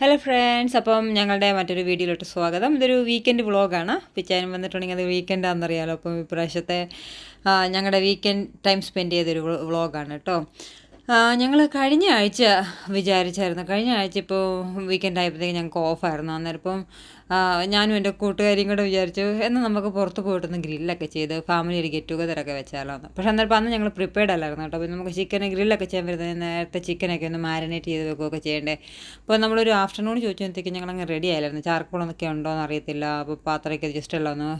Hello friends അപ്പം ഞങ്ങളുടെ മറ്റൊരു വീഡിയോയിലോട്ട് സ്വാഗതം. ഇതൊരു വീക്കെൻഡ് വ്ളോഗാണ് പിച്ചാനും വന്നിട്ടുണ്ടെങ്കിൽ അത് വീക്കെൻഡ് ആണെന്നറിയാലോ. അപ്പം ഇപ്രാവശ്യത്തെ ഞങ്ങളുടെ വീക്കെൻഡ് ടൈം സ്പെൻഡ് ചെയ്തൊരു വ്ളോഗാണ് കേട്ടോ. ഞങ്ങൾ കഴിഞ്ഞ ആഴ്ച വിചാരിച്ചായിരുന്നു. കഴിഞ്ഞ ആഴ്ച ഇപ്പോൾ വീക്കെൻഡ് ആയപ്പോഴത്തേക്ക് ഞങ്ങൾക്ക് ഓഫായിരുന്നു അന്നേരം ഇപ്പം ഞാനും എന്റെ കൂട്ടുകാരിയും കൂടെ വിചാരിച്ചു എന്ന് നമുക്ക് പുറത്ത് പോയിട്ടൊന്ന് ഗ്രില്ലൊക്കെ ചെയ്ത് ഫാമിലി ഒരു ഗെറ്റ് ടുഗദറൊക്കെ വെച്ചാലോ എന്ന് പക്ഷേ അന്നേരം അന്ന് ഞങ്ങൾ പ്രിപ്പയർഡ് അല്ലായിരുന്നു കേട്ടോ. അപ്പോൾ നമുക്ക് ചിക്കനെ ഗ്രില്ലൊക്കെ ചെയ്യാൻ വരുന്നത് നേരത്തെ ചിക്കനൊക്കെ ഒന്ന് മാരിനേറ്റ് ചെയ്ത് വെക്കുകയൊക്കെ ചെയ്യേണ്ടേ. അപ്പോൾ നമ്മളൊരു ആഫ്റ്റർനൂൺ ചോദിച്ചപ്പോഴത്തേക്ക് ഞങ്ങൾ അങ്ങ് റെഡി ആയില്ലായിരുന്നു. ചാർക്കോളൊക്കെ ഉണ്ടോ എന്ന് അറിയത്തില്ല. അപ്പോൾ പാത്രമൊക്കെ ജസ്റ്റ് എല്ലാം ഒന്ന്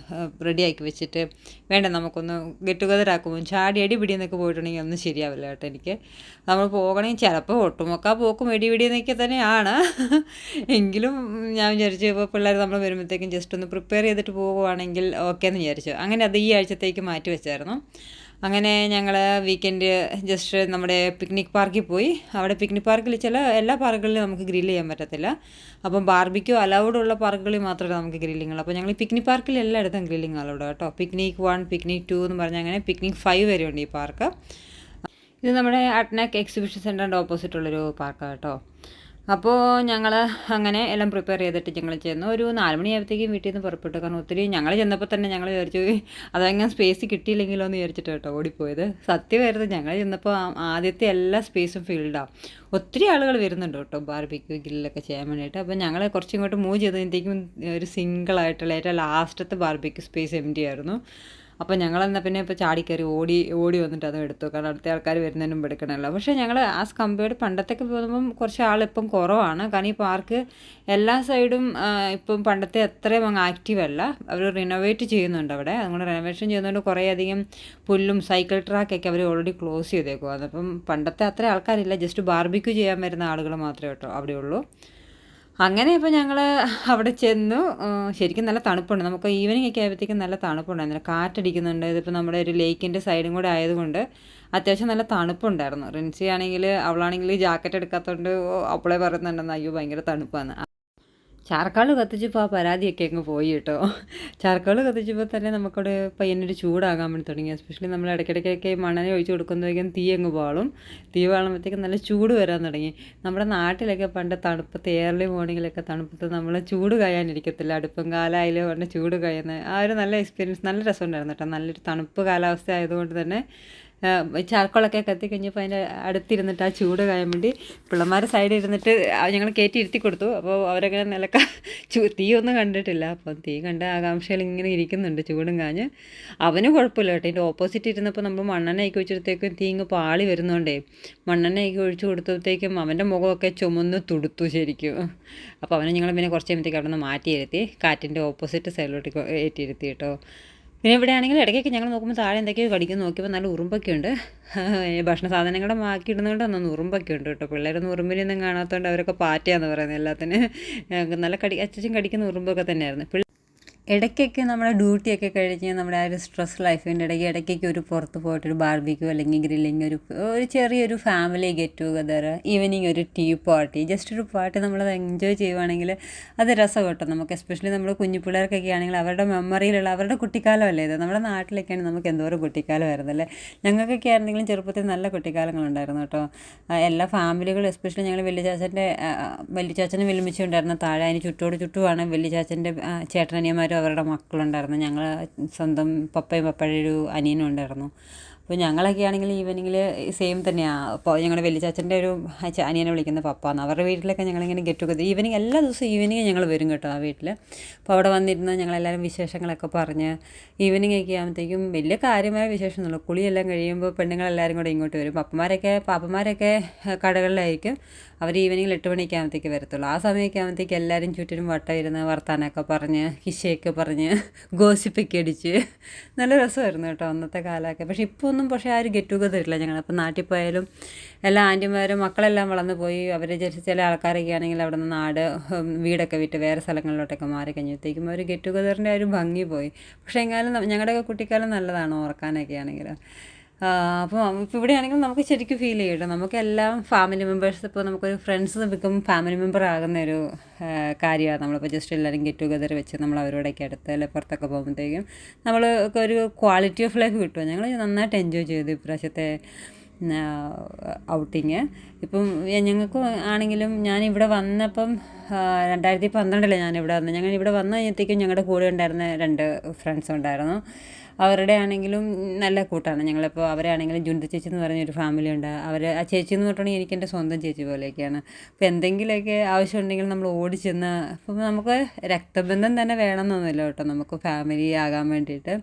റെഡിയാക്കി വെച്ചിട്ട് വേണ്ട നമുക്കൊന്ന് ഗെറ്റ് ടുഗദർ ആക്കുമ്പോൾ ചാടി അടി പിടി എന്നൊക്കെ പോയിട്ടുണ്ടെങ്കിൽ ഒന്നും ശരിയാവില്ല കേട്ടോ എനിക്ക്. നമ്മൾ പോകണമെങ്കിൽ ചിലപ്പോൾ ഒട്ടുമൊക്കെ പോക്കും വെടി എന്നൊക്കെ തന്നെയാണ്. എങ്കിലും ഞാൻ വിചാരിച്ചു ഇപ്പോൾ പിള്ളേർ നമ്മൾ വരുമ്പോഴത്തേക്കും ജസ്റ്റ് ഒന്ന് പ്രിപ്പയർ ചെയ്തിട്ട് പോവുകയാണെങ്കിൽ ഓക്കെ എന്ന് വിചാരിച്ചു. അങ്ങനെ അത് ഈ ആഴ്ചത്തേക്ക് മാറ്റി വെച്ചായിരുന്നു. അങ്ങനെ ഞങ്ങൾ വീക്കെൻഡ് ജസ്റ്റ് നമ്മുടെ പിക്നിക് പാർക്കിൽ പോയി. അവിടെ പിക്നിക് പാർക്കിൽ ചില എല്ലാ പാർക്കുകളിലും നമുക്ക് ഗ്രില്ല് ചെയ്യാൻ പറ്റത്തില്ല. അപ്പം ബാർബിക്കോ അലൗഡ് ഉള്ള പാർക്കുകളിൽ മാത്രമേ നമുക്ക് ഗ്രില്ലിംഗ് ഉള്ളൂ. അപ്പോൾ ഞങ്ങൾ പിക്നിക് പാർക്കിൽ എല്ലായിടത്തും ഗ്രില്ലിംഗ് അലൗഡ് കേട്ടോ. പിക്നിക് വൺ പിക്നിക് ടു എന്ന് പറഞ്ഞാൽ അങ്ങനെ പിക്നിക് ഫൈവ് വരെ ഉണ്ട് ഈ പാർക്ക് ഇത് നമ്മുടെ അട്നാക് എക്സിബിഷൻ സെന്ററിന്റെ ഓപ്പോസിറ്റ് ഉള്ളൊരു പാർക്കാണ് കേട്ടോ. അപ്പോൾ ഞങ്ങൾ അങ്ങനെ എല്ലാം പ്രിപ്പയർ ചെയ്തിട്ട് ഞങ്ങൾ ചെന്നു. ഒരു നാല് മണിയായപ്പോഴത്തേക്കും വീട്ടിൽ നിന്ന് പുറപ്പെട്ടു. കാരണം ഒത്തിരി ഞങ്ങൾ ചെന്നപ്പോൾ തന്നെ ഞങ്ങൾ വിചാരിച്ചു അതങ്ങനെ സ്പേസ് കിട്ടിയില്ലെങ്കിലോ എന്ന് വിചാരിച്ചിട്ട് കേട്ടോ ഓടിപ്പോയത്. സത്യമായിരുന്നു ഞങ്ങൾ ചെന്നപ്പോൾ ആദ്യത്തെ എല്ലാ സ്പേസും ഫീൽഡാണ് ഒത്തിരി ആളുകൾ വരുന്നുണ്ട് കേട്ടോ ബാർബിക്യൂ ഗ്രില്ലൊക്കെ ചെയ്യാൻ വേണ്ടിയിട്ട്. അപ്പോൾ ഞങ്ങൾ കുറച്ച് ഇങ്ങോട്ട് മൂവ് ചെയ്തതിന്റെക്കും ഒരു സിംഗിളായിട്ടുള്ള ഏറ്റവും ലാസ്റ്റത്തെ ബാർബിക്യൂ സ്പേസ് എം ആയിരുന്നു. അപ്പോൾ ഞങ്ങളെന്നാൽ പിന്നെ ഇപ്പോൾ ചാടിക്കയറി ഓടി ഓടി വന്നിട്ട് അത് എടുത്തു. കാരണം അടുത്ത ആൾക്കാർ വരുന്നതിനും എടുക്കണമല്ലോ. പക്ഷേ ഞങ്ങൾ ആസ് കമ്പയർഡ് പണ്ടത്തേക്ക് പോകുമ്പം കുറച്ച് ആളിപ്പം കുറവാണ്. കാരണം ഈ പാർക്ക് എല്ലാ സൈഡും ഇപ്പം പണ്ടത്തെ അത്രയും അങ്ങ് ആക്റ്റീവ് അല്ല. അവർ റിനോവേറ്റ് ചെയ്യുന്നുണ്ട് അവിടെ. അതുകൊണ്ട് റിനോവേഷൻ ചെയ്യുന്നതുകൊണ്ട് കുറേ അധികം പുല്ലും സൈക്കിൾ ട്രാക്കൊക്കെ അവർ ഓൾറെഡി ക്ലോസ് ചെയ്തേക്കുവാണ് അപ്പം പണ്ടത്തെ അത്ര ആൾക്കാരില്ല. ജസ്റ്റ് ബാർബിക്യൂ ചെയ്യാൻ വരുന്ന ആളുകൾ മാത്രമേ കേട്ടോ അവിടെ ഉള്ളൂ അങ്ങനെ ഇപ്പോൾ ഞങ്ങൾ അവിടെ ചെന്നു. ശരിക്കും നല്ല തണുപ്പുണ്ട്. നമുക്ക് ഈവനിങ് ഒക്കെ ആയപ്പോഴത്തേക്കും നല്ല തണുപ്പുണ്ടായിരുന്നു. കാറ്റടിക്കുന്നുണ്ട്. ഇതിപ്പോൾ നമ്മുടെ ഒരു ലേക്കിന്റെ സൈഡും കൂടെ ആയതുകൊണ്ട് അത്യാവശ്യം നല്ല തണുപ്പുണ്ടായിരുന്നു. റിൻസി ആണെങ്കിൽ അവളാണെങ്കിൽ ജാക്കറ്റ് എടുക്കാത്തതുകൊണ്ട് അപ്പോളെ പറയുന്നുണ്ടെന്ന് അയ്യോ ഭയങ്കര തണുപ്പാണ് ചാർക്കാൾ കത്തിച്ചപ്പോൾ ആ പരാതിയൊക്കെ അങ്ങ് പോയി കേട്ടോ. ചാർക്കാൾ കത്തിച്ചപ്പോൾ തന്നെ നമുക്കവിടെ പയ്യനൊരു ചൂടാകാൻ വേണ്ടി തുടങ്ങി. എസ്പെഷ്യലി നമ്മൾ ഇടയ്ക്കിടയ്ക്കൊക്കെ മണനെ ഒഴിച്ച് കൊടുക്കുമ്പോഴേക്കും തീ അങ്ങ് വാളും തീ വാളുമ്പോഴത്തേക്കും നല്ല ചൂട് വരാൻ തുടങ്ങി. നമ്മുടെ നാട്ടിലൊക്കെ പണ്ട് തണുപ്പത്ത് ഏർലി മോർണിംഗിലൊക്കെ തണുപ്പത്ത് നമ്മൾ ചൂട് കായാനിരിക്കത്തില്ല. അടുപ്പം കാലമായാലും പറഞ്ഞ് ചൂട് കായുന്ന ആ ഒരു നല്ല എക്സ്പീരിയൻസ് നല്ല രസമുണ്ടായിരുന്നു കേട്ടോ. നല്ലൊരു തണുപ്പ് കാലാവസ്ഥ ആയതുകൊണ്ട് തന്നെ ചാർക്കോളൊക്കെ കത്തി കഴിഞ്ഞപ്പോൾ അതിന്റെ അടുത്തിരുന്നിട്ട് ആ ചൂട് കായാൻ വേണ്ടി പിള്ളമാരെ സൈഡിൽ ഇരുന്നിട്ട് ഞങ്ങൾ കയറ്റി ഇരുത്തി കൊടുത്തു. അപ്പോൾ അവരങ്ങനെ നിലക്ക ചൂ തീ ഒന്നും കണ്ടിട്ടില്ല. അപ്പം തീ കണ്ട ആകാംക്ഷയിൽ ഇങ്ങനെ ഇരിക്കുന്നുണ്ട് ചൂടും കാഞ്ഞ്. അവന് കുഴപ്പമില്ല കേട്ടോ. എന്റെ ഓപ്പോസിറ്റ് ഇരുന്നപ്പോൾ നമ്മൾ മണ്ണെണ്ണ ഒക്കെ വെച്ചിടത്തേക്കും തീ ഇങ്ങ് പാളി വരുന്നോണ്ടേ. മണ്ണെണ്ണ ഒക്കെ ഒഴിച്ചു കൊടുത്തപ്പോഴത്തേക്കും അവന്റെ മുഖമൊക്കെ ചുമന്ന് തുടുത്തു ശരിക്കും. അപ്പോൾ അവനെ ഞങ്ങൾ പിന്നെ കുറച്ച് കഴിയുമ്പോഴത്തേക്ക് അവിടെ നിന്ന് മാറ്റിയിരുത്തി കാറ്റിന്റെ ഓപ്പോസിറ്റ് സൈഡിലോട്ട് ഏറ്റിയിരുത്തി കേട്ടോ. പിന്നെ ഇവിടെ ആണെങ്കിൽ ഇടയ്ക്കൊക്കെ ഞങ്ങൾ നോക്കുമ്പോൾ താഴെ എന്തൊക്കെയോ കടിക്കുന്നു നോക്കിയപ്പോൾ നല്ല ഉറുമ്പൊക്കെ ഉണ്ട്. ഭക്ഷണ സാധനങ്ങളുടെ മാക്കിയിടുന്നതുകൊണ്ട് ഒന്നും ഉറുമ്പൊക്കെ ഉണ്ട് കേട്ടോ. പിള്ളേരൊന്നും ഉറുമ്പിനൊന്നും കാണാത്തതുകൊണ്ട് അവരൊക്കെ പാറ്റയാന്ന് പറയുന്നത് എല്ലാത്തിന്. നല്ല കടി അച്ഛൻ കടിക്കുന്ന ഉറുമ്പൊക്കെ തന്നെയായിരുന്നു. ഇടയ്ക്കൊക്കെ നമ്മുടെ ഡ്യൂട്ടിയൊക്കെ കഴിഞ്ഞ് നമ്മുടെ ആ ഒരു സ്ട്രെസ് ലൈഫിന്റെ ഇടയ്ക്ക് ഇടയ്ക്കൊക്കെ ഒരു പുറത്ത് പോയിട്ട് ഒരു ബാർബിക്യൂ അല്ലെങ്കിൽ ഗ്രില്ലിങ് ഒരു ഒരു ചെറിയൊരു ഫാമിലി ഗെറ്റ് ടുഗദർ ഈവനിങ് ഒരു ടീ പാർട്ടി ജസ്റ്റ് ഒരു പാർട്ടി നമ്മളത് എൻജോയ് ചെയ്യുവാണെങ്കിൽ അത് രസം കേട്ടോ. നമുക്ക് എസ്പെഷ്യലി നമ്മൾ കുഞ്ഞു പിള്ളേർക്കൊക്കെ ആണെങ്കിൽ അവരുടെ മെമ്മറിയിലുള്ള അവരുടെ കുട്ടിക്കാലമല്ലേ ഇത്? നമ്മുടെ നാട്ടിലൊക്കെയാണ് നമുക്ക് എന്തോരം കുട്ടിക്കാലമായിരുന്നല്ലേ ഞങ്ങൾക്കൊക്കെ ആയിരുന്നെങ്കിലും ചെറുപ്പത്തിൽ നല്ല കുട്ടിക്കാലങ്ങളുണ്ടായിരുന്നു കേട്ടോ. എല്ലാ ഫാമിലികളും എസ്പെഷ്യലി ഞങ്ങൾ വലിയ ചാച്ചന്റെ വലിയ ചാച്ചനെ വെല്ലുമിച്ചുണ്ടായിരുന്ന താഴെ അതിന് ചുറ്റോട് ചുറ്റുമാണ് വലിയ ചാച്ചന്റെ ചേട്ടനിയന്മാരും അവരുടെ മക്കളുണ്ടായിരുന്നു. ഞങ്ങൾ സ്വന്തം പപ്പയും പപ്പയുടെ ഒരു അനിയനും ഉണ്ടായിരുന്നു. അപ്പോൾ ഞങ്ങളൊക്കെ ആണെങ്കിൽ ഈവനിങ്ങിൽ സെയിം തന്നെയാണ് അപ്പോൾ ഞങ്ങളുടെ വലിയ ചാച്ചന്റെ ഒരു അനിയനെ വിളിക്കുന്ന പപ്പാന്ന്. അവരുടെ വീട്ടിലൊക്കെ ഞങ്ങളിങ്ങനെ ഗെറ്റ് ടുഗദർ ഈവനിങ് എല്ലാ ദിവസവും ഈവനിങ് ഞങ്ങൾ വരും കേട്ടോ ആ വീട്ടിൽ അപ്പോൾ അവിടെ വന്നിരുന്ന് ഞങ്ങളെല്ലാവരും വിശേഷങ്ങളൊക്കെ പറഞ്ഞ് ഈവനിങ് ഒക്കെ ആകുമ്പോഴത്തേക്കും വലിയ കാര്യമായ വിശേഷമൊന്നുമില്ല. കുളിയെല്ലാം കഴിയുമ്പോൾ പെണ്ണുങ്ങളെല്ലാവരും കൂടെ ഇങ്ങോട്ട് വരും. പാപ്പമാരൊക്കെ ഏഹ്, കടകളിലായിരിക്കും. അവർ ഈവനിങ്ങിൽ എട്ട് മണിയൊക്കെ ആകുമ്പോഴത്തേക്ക് വരത്തുള്ളൂ. ആ സമയമൊക്കെ ആകുമ്പോഴത്തേക്ക് എല്ലാവരും ചുറ്റിനും വട്ടം ഇരുന്ന് വർത്താനമൊക്കെ പറഞ്ഞ് കിശയൊക്കെ പറഞ്ഞ് ഗോസിപ്പൊക്കെ അടിച്ച്. നല്ല രസമായിരുന്നു കേട്ടോ അന്നത്തെ കാലമൊക്കെ. പക്ഷേ ഇപ്പോൾ ഒന്നും പക്ഷേ ആരും ഗെറ്റ് ടുഗദർ ഇല്ല ഞങ്ങൾ അപ്പോൾ നാട്ടിൽ പോയാലും എല്ലാ ആന്റിമാരും മക്കളെല്ലാം വളർന്നു പോയി. അവർ ചില ആൾക്കാരൊക്കെ ആണെങ്കിൽ അവിടെ നിന്ന് നാട് വീടൊക്കെ വിട്ട് വേറെ സ്ഥലങ്ങളിലോട്ടൊക്കെ മാറി കഴിഞ്ഞപ്പോഴത്തേക്കും ഒരു ഗെറ്റ് ടുഗദറിന്റെ ഒരു ഭംഗി പോയി. പക്ഷേ ന- ഞങ്ങളുടെയൊക്കെ കുട്ടിക്കാലം നല്ലതാണ് ഓർക്കാനൊക്കെ ആണെങ്കിൽ അപ്പോൾ ഇപ്പോൾ ഇവിടെയാണെങ്കിൽ നമുക്ക് ശരിക്കും ഫീൽ ചെയ്യും കേട്ടോ നമുക്ക് എല്ലാം ഫാമിലി മെമ്പേഴ്സ് ഇപ്പോൾ നമുക്കൊരു ഫ്രണ്ട്സ് ബിക്കം ഫാമിലി മെമ്പർ ആകുന്ന ഒരു കാര്യമാണ് നമ്മളിപ്പോൾ ജസ്റ്റ് എല്ലാവരും ഗെറ്റ് ടുഗദർ വെച്ച് നമ്മൾ അവരോടൊക്കെ അടുത്ത് അല്ലെ പുറത്തൊക്കെ പോകുമ്പോഴത്തേക്കും നമ്മൾ ഒരു ക്വാളിറ്റി ഓഫ് ലൈഫ് കിട്ടുമോ ഞങ്ങൾ നന്നായിട്ട് എൻജോയ് ചെയ്തു ഇപ്രാവശ്യത്തെ ഔട്ടിങ്. ഇപ്പം ഞങ്ങൾക്ക് ആണെങ്കിലും ഞാൻ ഇവിടെ വന്നപ്പം രണ്ടായിരത്തി പന്ത്രണ്ടിലാണ് ഞാനിവിടെ വന്നത് ഞങ്ങൾ ഇവിടെ വന്നു കഴിഞ്ഞത്തേക്കും ഞങ്ങളുടെ കൂടെ ഉണ്ടായിരുന്ന രണ്ട് ഫ്രണ്ട്സ് ഉണ്ടായിരുന്നു. അവരുടെ ആണെങ്കിലും നല്ല കൂട്ടാണ്. ഞങ്ങളിപ്പോൾ അവരാണെങ്കിലും ജുന്ത ചേച്ചി എന്ന് പറഞ്ഞൊരു ഫാമിലി ഉണ്ട്. അവർ ആ ചേച്ചി എന്ന് പറഞ്ഞിട്ടുണ്ടെങ്കിൽ എനിക്ക് എന്റെ സ്വന്തം ചേച്ചി പോലെയൊക്കെയാണ്. അപ്പോൾ എന്തെങ്കിലുമൊക്കെ ആവശ്യമുണ്ടെങ്കിൽ നമ്മൾ ഓടിച്ചെന്ന് അപ്പം നമുക്ക് രക്തബന്ധം തന്നെ വേണമെന്നൊന്നുമില്ല കേട്ടോ. നമുക്ക് ഫാമിലി ആകാൻ വേണ്ടിയിട്ട്.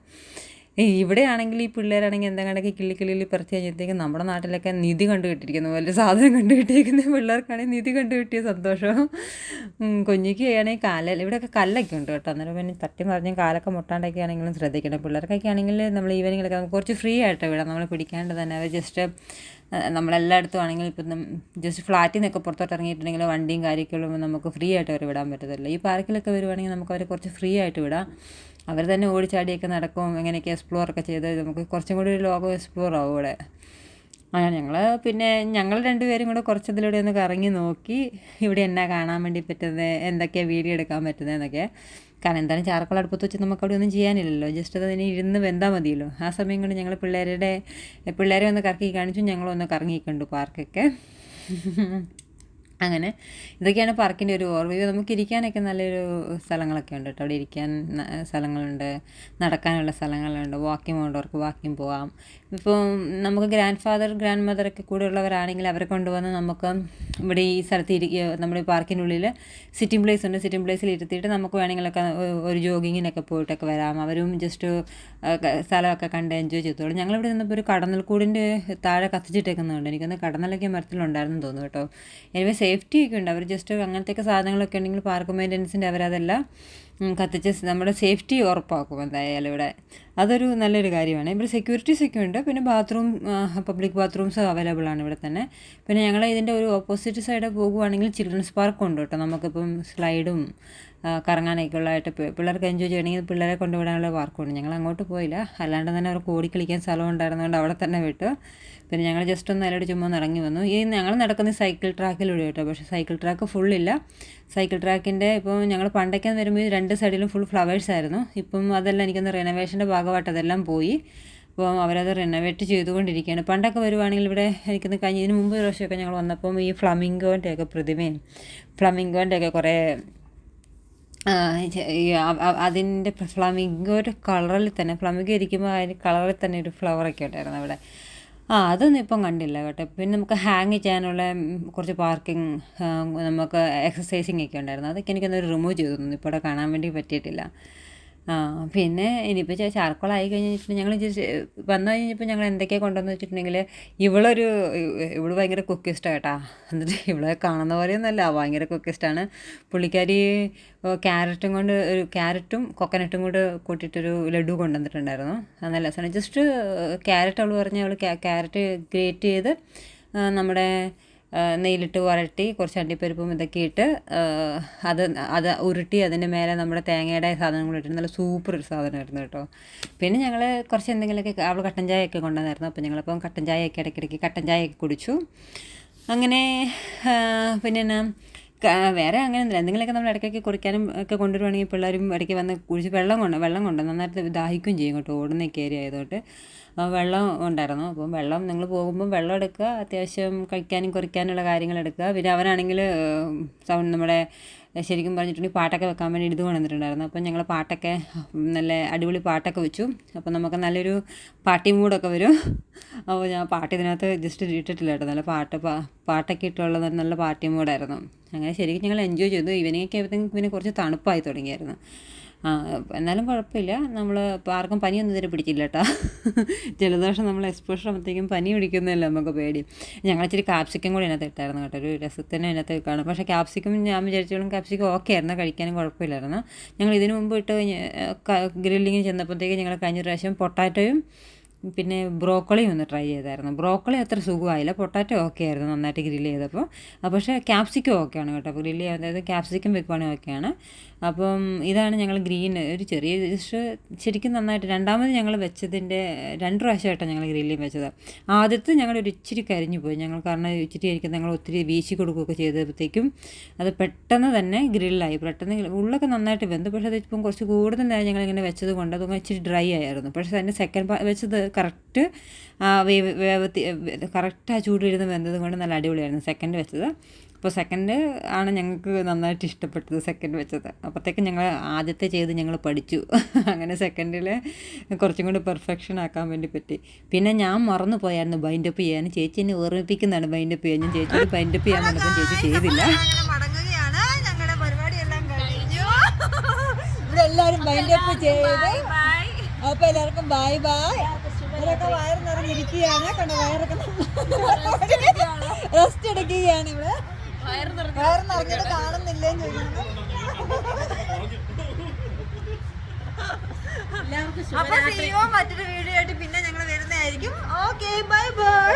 ഇവിടെയാണെങ്കിൽ ഈ പിള്ളേരാണെങ്കിൽ എന്തെങ്കിലുമൊക്കെ കിള്ളിക്കിള്ളിൽ പറിച്ച് കഴിഞ്ഞപ്പോഴത്തേക്കും നമ്മുടെ നാട്ടിലൊക്കെ നിധി കണ്ടു കിട്ടിയിരിക്കുന്ന പോലെ സാധനം കണ്ടു കിട്ടിയിരിക്കുന്ന പിള്ളേർക്കാണെങ്കിൽ നിധി കണ്ടു കിട്ടിയ സന്തോഷം കുഞ്ഞിക്ക് ആണെങ്കിൽ കാല ഇവിടെയൊക്കെ കല്ലൊക്കെ ഉണ്ട് കേട്ടോ. അന്നേരം പിന്നെ തട്ടി മറിഞ്ഞ് കാലൊക്കെ മുട്ടാണ്ടൊക്കെ ആണെങ്കിലും ശ്രദ്ധിക്കണം. പിള്ളേർക്കൊക്കെ ആണെങ്കിൽ നമ്മൾ ഈവനിങ്ങിലൊക്കെ നമുക്ക് കുറച്ച് ഫ്രീ ആയിട്ട് വിടാം. നമ്മൾ പിടിക്കാണ്ട് തന്നെ അവർ ജസ്റ്റ് നമ്മളെല്ലായിടത്തും ആണെങ്കിൽ ഇപ്പം ജസ്റ്റ് ഫ്ലാറ്റിൽ നിന്നൊക്കെ പുറത്തോട്ട് ഇറങ്ങിയിട്ടുണ്ടെങ്കിൽ വണ്ടിയും കാര്യമൊക്കെ ഉള്ളുമ്പോൾ നമുക്ക് ഫ്രീ ആയിട്ട് അവർ വിടാൻ പറ്റത്തില്ല. ഈ പാർക്കിലൊക്കെ വരുവാണെങ്കിൽ നമുക്ക് അവരെ കുറച്ച് ഫ്രീ ആയിട്ട് വിടാം. അവർ തന്നെ ഓടിച്ചാടിയൊക്കെ നടക്കും എങ്ങനെയൊക്കെ എക്സ്പ്ലോർ ഒക്കെ ചെയ്ത് നമുക്ക് കുറച്ചും കൂടി ഒരു ലോകം എക്സ്പ്ലോർ ആവും ഇവിടെ അങ്ങനെ ഞങ്ങൾ പിന്നെ ഞങ്ങൾ രണ്ടുപേരും കൂടെ കുറച്ചതിലൂടെ ഒന്ന് കറങ്ങി നോക്കി ഇവിടെ എന്നാ കാണാൻ വേണ്ടി പറ്റുന്നത് എന്തൊക്കെയാണ് വീഡിയോ എടുക്കാൻ പറ്റുന്നത് എന്നൊക്കെ. കാരണം എന്തായാലും ചാർക്കോൾ അടുപ്പത്ത് വെച്ച് നമുക്ക് അവിടെ ഒന്നും ചെയ്യാനില്ലല്ലോ ജസ്റ്റ് അത് ഇനി ഇരുന്ന് വെന്താൽ മതിയല്ലോ. ആ സമയം കൊണ്ട് ഞങ്ങൾ പിള്ളേരുടെ പിള്ളേരെ ഒന്ന് കറക്കി കാണിച്ചു ഞങ്ങളൊന്ന് കറങ്ങി കണ്ടു പാർക്കൊക്കെ അങ്ങനെ ഇതൊക്കെയാണ് പാർക്കിന്റെ ഒരു ഓവർവ്യൂ നമുക്ക് ഇരിക്കാനൊക്കെ നല്ലൊരു സ്ഥലങ്ങളൊക്കെ ഉണ്ട് കേട്ടോ. അവിടെ ഇരിക്കാൻ സ്ഥലങ്ങളുണ്ട് നടക്കാനുള്ള സ്ഥലങ്ങളുണ്ട് വാക്കിംഗ് പോകേണ്ടവർക്ക് വാക്കിംഗ് പോകാം ഇപ്പോൾ നമുക്ക് ഗ്രാൻഡ് ഫാദർ ഗ്രാൻഡ് മദറൊക്കെ കൂടെ ഉള്ളവരാണെങ്കിൽ അവരെ കൊണ്ടുവന്ന് നമുക്ക് ഇവിടെ ഈ സ്ഥലത്ത് ഇരിക്കുക നമ്മുടെ ഈ ഉള്ളിൽ സിറ്റിംഗ് പ്ലേസ് ഉണ്ട്. സിറ്റിംഗ് പ്ലേസിൽ ഇരുത്തിയിട്ട് നമുക്ക് വേണമെങ്കിലൊക്കെ ഒരു ജോഗിങ്ങിനൊക്കെ പോയിട്ടൊക്കെ വരാം. അവരും ജസ്റ്റ് സ്ഥലമൊക്കെ കണ്ട് എൻജോയ് ചെയ്തോളും. ഞങ്ങളിവിടെ നിന്നപ്പോൾ ഒരു കടന്നൽക്കൂടിന്റെ താഴെ കത്തിച്ചിട്ടേക്കുന്നുണ്ട് എനിക്കൊന്ന് കടന്നലൊക്കെ മരത്തിലുണ്ടായിരുന്നു തോന്നുന്നു കേട്ടോ. എനിവേ സേഫ്റ്റി ഒക്കെ ഉണ്ട്. അവർ ജസ്റ്റ് അങ്ങനത്തെയൊക്കെ സാധനങ്ങളൊക്കെ ഉണ്ടെങ്കിൽ പാർക്ക് മെയിന്റനൻസിന്റെ അവരതെല്ലാം കത്തിച്ച് നമ്മുടെ സേഫ്റ്റി ഉറപ്പാക്കും എന്തായാലും ഇവിടെ. അതൊരു നല്ലൊരു കാര്യമാണ്. ഇവിടെ സെക്യൂരിറ്റീസ് ഒക്കെ ഉണ്ട്. പിന്നെ ബാത്റൂം പബ്ലിക് ബാത്റൂംസ് അവൈലബിൾ ആണ് ഇവിടെ തന്നെ. പിന്നെ ഞങ്ങൾ ഇതിന്റെ ഒരു ഓപ്പോസിറ്റ് സൈഡ് പോകുവാണെങ്കിൽ ചിൽഡ്രൻസ് പാർക്ക് ഉണ്ട് കേട്ടോ. നമുക്കിപ്പം സ്ലൈഡും കറങ്ങാനൊക്കെ ഉള്ളതായിട്ട് പിള്ളേർക്ക് എൻജോയ് ചെയ്യണമെങ്കിൽ പിള്ളേരെ കൊണ്ടുവിടാനുള്ള പാർക്കുണ്ട് ഞങ്ങൾ അങ്ങോട്ട് പോയില്ല. അല്ലാണ്ട് തന്നെ അവർക്ക് ഓടിക്കളിക്കാൻ സ്ഥലം ഉണ്ടായിരുന്നതുകൊണ്ട് അവിടെ തന്നെ വിട്ടു. പിന്നെ ഞങ്ങൾ ജസ്റ്റ് ഒന്ന് അതിലൂടെ ചുമ്മാ ഇറങ്ങി വന്നു. ഈ ഞങ്ങൾ നടക്കുന്ന സൈക്കിൾ ട്രാക്കിലൂടെ കേട്ടോ. പക്ഷേ സൈക്കിൾ ട്രാക്ക് ഫുള്ളില്ല സൈക്കിൾ ട്രാക്കിന്റെ ഇപ്പോൾ ഞങ്ങൾ പണ്ടൊക്കെ വരുമ്പോൾ രണ്ട് സൈഡിലും ഫുൾ ഫ്ലവേഴ്സ് ആയിരുന്നു. ഇപ്പം അതെല്ലാം എനിക്കൊന്ന് റിനോവേഷന്റെ ഭാഗമായിട്ട് അതെല്ലാം പോയി. അപ്പോൾ അവരത് റിനോവേറ്റ് ചെയ്തുകൊണ്ടിരിക്കുകയാണ്. പണ്ടൊക്കെ വരുവാണെങ്കിൽ ഇവിടെ എനിക്കൊന്ന് കഴിഞ്ഞ ഇതിന് മുമ്പ് ഒരു പ്രാവശ്യമൊക്കെ ഞങ്ങൾ വന്നപ്പം ഈ ഫ്ലമിംഗോന്റെയൊക്കെ പ്രതിമയും ഫ്ലമിംഗോന്റെയൊക്കെ കുറേ അതിന്റെ ഫ്ലമിംഗോ ഒരു കളറിൽ തന്നെ ഫ്ലമിംഗോ ഇരിക്കുമ്പോൾ അതിന് കളറിൽ തന്നെ ഒരു ഫ്ലവറൊക്കെ ഉണ്ടായിരുന്നു അവിടെ. ആ അതൊന്നും ഇപ്പം കണ്ടില്ല കേട്ടോ. പിന്നെ നമുക്ക് ഹാങ് ചെയ്യാനുള്ള കുറച്ച് പാർക്കിംഗ് നമുക്ക് എക്സസൈസിങ് ഒക്കെ ഉണ്ടായിരുന്നു. അതൊക്കെ എനിക്കൊന്ന് റിമൂവ് ചെയ്തു ഇപ്പോൾ കാണാൻ വേണ്ടി പറ്റിയിട്ടില്ല. പിന്നെ ഇനിയിപ്പോൾ ചാർക്കോൾ ആയി കഴിഞ്ഞിട്ട് ഞങ്ങൾ വന്നു കഴിഞ്ഞപ്പോൾ ഞങ്ങൾ എന്തൊക്കെയാണ് കൊണ്ടുവന്ന് വെച്ചിട്ടുണ്ടെങ്കിൽ ഇവളൊരു ഇവൾ ഭയങ്കര കുക്കിസ്റ്റാണ് കേട്ടാ എന്നിട്ട് ഇവളെ കാണുന്ന പോലെയൊന്നുമല്ല ഭയങ്കര കുക്കിസ്റ്റാണ്. പുള്ളിക്കാരി ക്യാരറ്റും കൊണ്ട് ഒരു ക്യാരറ്റും കൊക്കനട്ടും കൂടെ കൂട്ടിയിട്ടൊരു ലഡു കൊണ്ടുവന്നിട്ടുണ്ടായിരുന്നു. നല്ല രസമാണ് ജസ്റ്റ് ക്യാരറ്റ് അവൾ പറഞ്ഞ അവൾ ക്യാരറ്റ് ഗ്രേറ്റ് ചെയ്ത് നമ്മുടെ ആ, നെയ്യിലിട്ട് വരട്ടി കുറച്ച് അണ്ടിപ്പരിപ്പും ഇതൊക്കെ ഇട്ട് അത് അത് ഉരുട്ടി അതിന്റെ മേലെ നമ്മുടെ തേങ്ങയുടെ സാധനങ്ങൾ ഇട്ടിട്ട് നല്ല സൂപ്പർ ഒരു സാധനമായിരുന്നു കേട്ടോ. പിന്നെ ഞങ്ങൾ കുറച്ച് എന്തെങ്കിലുമൊക്കെ അവൾ കട്ടൻ ചായയൊക്കെ കൊണ്ടുവന്നായിരുന്നു. അപ്പോൾ ഞങ്ങളിപ്പം കട്ടൻ ചായയൊക്കെ ഇടയ്ക്കിടയ്ക്ക് കട്ടൻ ചായയൊക്കെ കുടിച്ചു. അങ്ങനെ പിന്നെ വേറെ അങ്ങനെ ഒന്നുമില്ല. എന്തെങ്കിലുമൊക്കെ നമ്മൾ ഇടയ്ക്കൊക്കെ കുറിക്കാനും ഒക്കെ കൊണ്ടുവരുവാണെങ്കിൽ പിള്ളേരും ഇടയ്ക്ക് വന്ന് കുടിച്ച് വെള്ളം കൊണ്ട് വെള്ളം കൊണ്ട് നന്നായിട്ട് ദാഹിക്കുകയും ചെയ്യും കേട്ടോ. ഓടുന്നൊക്കെ ഏരിയ ആയതുകൊണ്ട് വെള്ളം ഉണ്ടായിരുന്നു. അപ്പം വെള്ളം നിങ്ങൾ പോകുമ്പം വെള്ളം എടുക്കുക അത്യാവശ്യം കഴിക്കാനും കുറിക്കാനുള്ള കാര്യങ്ങൾ എടുക്കുക. പിന്നെ അവനാണെങ്കിൽ സൗണ്ട് നമ്മുടെ ശരിക്കും പറഞ്ഞിട്ടുണ്ടെങ്കിൽ പാട്ടൊക്കെ വെക്കാൻ വേണ്ടി ഇത് കൊണ്ടുവന്നിട്ടുണ്ടായിരുന്നു. അപ്പം ഞങ്ങൾ പാട്ടൊക്കെ നല്ല അടിപൊളി പാട്ടൊക്കെ വെച്ചു. അപ്പം നമുക്ക് നല്ലൊരു പാർട്ടി മൂഡൊക്കെ വരും. അപ്പോൾ ഞാൻ പാട്ട് ഇതിനകത്ത് ജസ്റ്റ് ഇട്ടിട്ടില്ല കേട്ടോ. നല്ല പാട്ട് പാട്ടൊക്കെ ഇട്ടുള്ള നല്ല പാർട്ടി മൂഡായിരുന്നു അങ്ങനെ ശരിക്കും ഞങ്ങൾ എൻജോയ് ചെയ്തു. ഈവനിങ്ങൊക്കെ ആയപ്പോഴത്തേക്കും പിന്നെ കുറച്ച് തണുപ്പായി തുടങ്ങിയായിരുന്നു. എന്നാലും കുഴപ്പമില്ല. നമ്മൾ ഇപ്പോൾ ആർക്കും പനിയൊന്നും ഇതുവരെ പിടിച്ചില്ല കേട്ടോ ജലദോഷം നമ്മൾ എക്സ്പോഷർ ആകുമ്പോഴത്തേക്കും പനി പിടിക്കുന്നതല്ല നമുക്ക് പേടി. ഞങ്ങൾ ഇച്ചിരി കാപ്സിക്കം കൂടി അതിനകത്ത് ഇട്ടായിരുന്നു കേട്ടോ. ഒരു രസത്തിന് അതിനകത്ത് കാണും പക്ഷേ ക്യാപ്സിക്കം ഞാൻ വിചാരിച്ചോളും ക്യാപ്സിക്കം ഓക്കെ ആയിരുന്നു. കഴിക്കാനും കുഴപ്പമില്ലായിരുന്നു. ഞങ്ങൾ ഇതിനു മുമ്പ് ഇട്ട് ഗ്രില്ലിങ്ങിന് ചെന്നപ്പോഴത്തേക്ക് ഞങ്ങൾ കഴിഞ്ഞ പ്രാവശ്യം പൊട്ടാറ്റോയും പിന്നെ ബ്രോക്കോളിയും ഒന്ന് ട്രൈ ചെയ്തായിരുന്നു. ബ്രോക്കോളി അത്ര സുഖമായില്ല. പൊട്ടാറ്റോ ഓക്കെ ആയിരുന്നു നന്നായിട്ട് ഗ്രില്ല് ചെയ്തപ്പോൾ. പക്ഷേ ക്യാപ്സിക്കം ഓക്കെയാണ് കേട്ടോ. അപ്പോൾ ഗ്രില്ല് അതായത് ക്യാപ്സിക്കം വെക്കുവാണെങ്കിൽ ഓക്കെയാണ് അപ്പം ഇതാണ് ഞങ്ങൾ ഗ്രീൻ ഒരു ചെറിയ ജസ്റ്റ് ശരിക്കും നന്നായിട്ട് രണ്ടാമത് ഞങ്ങൾ വെച്ചതിന്റെ രണ്ട് പ്രാവശ്യമായിട്ടാണ് ഞങ്ങൾ ഗ്രില്ലിൽ വെച്ചത്. ആദ്യത്തെ ഞങ്ങൾ ഒരു ഇച്ചിരി കരിഞ്ഞു പോയി. ഞങ്ങൾ കാരണം ഇച്ചിരി ആയിരിക്കും ഞങ്ങൾ ഒത്തിരി വീശി കൊടുക്കുകയൊക്കെ ചെയ്തപ്പോഴത്തേക്കും അത് പെട്ടെന്ന് തന്നെ ഗ്രില്ലായി പെട്ടെന്ന് ഉള്ളൊക്കെ നന്നായിട്ട് വെന്തു. പക്ഷേ അത് ഇപ്പം കുറച്ച് കൂടുതൽ നേരം ഞങ്ങളിങ്ങനെ വെച്ചത് കൊണ്ട് അതൊക്കെ ഇച്ചിരി ഡ്രൈ ആയിരുന്നു. പക്ഷേ അതിന്റെ സെക്കൻഡ് വെച്ചത് കറക്റ്റ് വേവ് വേവത്തി കറക്റ്റ് ആ ചൂട് വരുന്ന വെന്തത് കൊണ്ട് നല്ല അടിപൊളിയായിരുന്നു സെക്കൻഡ് വെച്ചത്. അപ്പോൾ സെക്കൻഡ് ആണ് ഞങ്ങൾക്ക് നന്നായിട്ട് ഇഷ്ടപ്പെട്ടത് സെക്കൻഡ് വെച്ചത്. അപ്പോഴത്തേക്കും ഞങ്ങൾ ആദ്യത്തെ ചെയ്ത് ഞങ്ങൾ പഠിച്ചു. അങ്ങനെ സെക്കൻഡിൽ കുറച്ചും കൂടി പെർഫെക്ഷൻ ആക്കാൻ വേണ്ടി പറ്റി. പിന്നെ ഞാൻ മറന്നു പോയായിരുന്നു ബൈൻഡപ്പ് ചെയ്യാൻ. ചേച്ചി എന്നെ ഓർമ്മിപ്പിക്കുന്നതാണ് ബൈൻഡപ്പ് ചെയ്യാൻ. ഞാൻ ചേച്ചിയോട് ബൈൻഡപ്പ് ചെയ്യാൻ പറഞ്ഞപ്പോൾ ചേച്ചി ചെയ്തില്ല. എല്ലാവരും ബൈൻഡപ്പ് ചെയ്ത്. അപ്പോൾ എല്ലാവർക്കും ബൈ ബൈ ഇവരൊക്കെ വയറ് നിറഞ്ഞിരിക്കുകയാണ്. കണ്ട വയറൊക്കെ റെസ്റ്റ് എടുക്കുകയാണ് ഇവിടെ വയറ് നിറഞ്ഞിട്ട് കാണുന്നില്ലേന്ന് ചോദിക്കുന്നത് അപ്പൊ സീവോ മറ്റൊരു വീഡിയോ ആയിട്ട് പിന്നെ ഞങ്ങൾ വരുന്നതായിരിക്കും. Okay bye bye